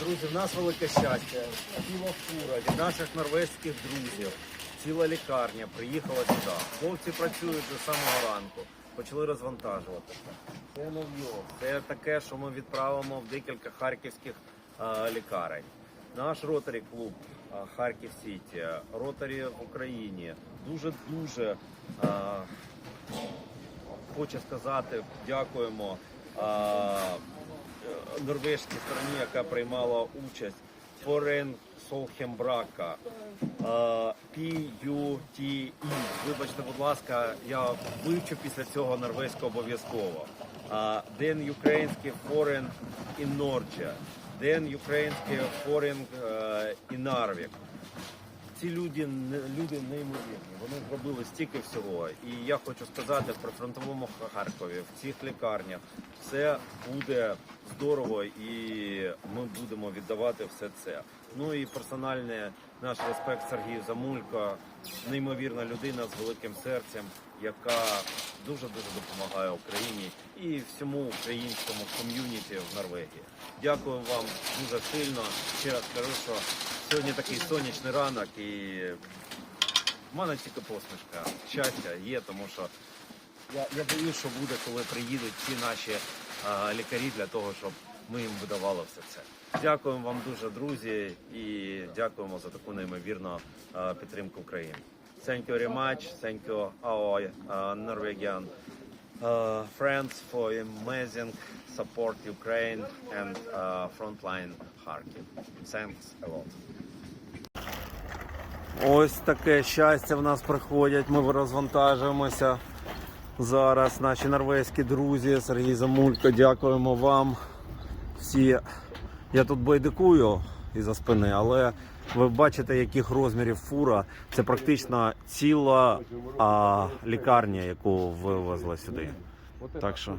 Друзі, в нас велике щастя. Ціла фура від наших норвезьких друзів. Ціла лікарня приїхала сюди. Хлопці працюють до самого ранку. Почали розвантажуватися. Це нов'йо. Це таке, що ми відправимо в декілька харківських е, лікарень. Наш ротарі клуб е, Харків Сіті, ротарі в Україні. Дуже дуже е, хочу сказати, дякуємо а, норвезькій стороні, яка приймала участь. Форен Солхембрака, PUTE. Вибачте, будь ласка, я вивчу після цього норвезько обов'язково. Ден український форен і Норджа, Ден український форен е, і Нарвік ці люди, люди неймовірні. Вони зробили стільки всього. І я хочу сказати про фронтовому Харкові, в цих лікарнях все буде здорово, і ми будемо віддавати все це. Ну і персональний наш респект Сергію Замулько, неймовірна людина з великим серцем, яка дуже дуже допомагає Україні і всьому українському ком'юніті в Норвегії. Дякую вам дуже сильно. Ще раз кажу, що сьогодні такий сонячний ранок і в мене тільки посмішка. Щастя є, тому що я, я боюсь, що буде, коли приїдуть всі наші а, лікарі для того, щоб ми їм видавали все це. Дякуємо вам дуже, друзі, і дякуємо за таку неймовірну а, підтримку України. Thank you very much. Thank you our uh, Norwegian uh, friends for amazing support Ukraine and uh, frontline Kharkiv. Thanks a lot. Ось таке щастя в нас приходять. Ми розвантажуємося. Зараз наші норвезькі друзі, Сергій Замулько, дякуємо вам. Всі я тут байдикую із-за спини, але ви бачите, яких розмірів фура. Це практично ціла а, лікарня, яку вивезли сюди. Так що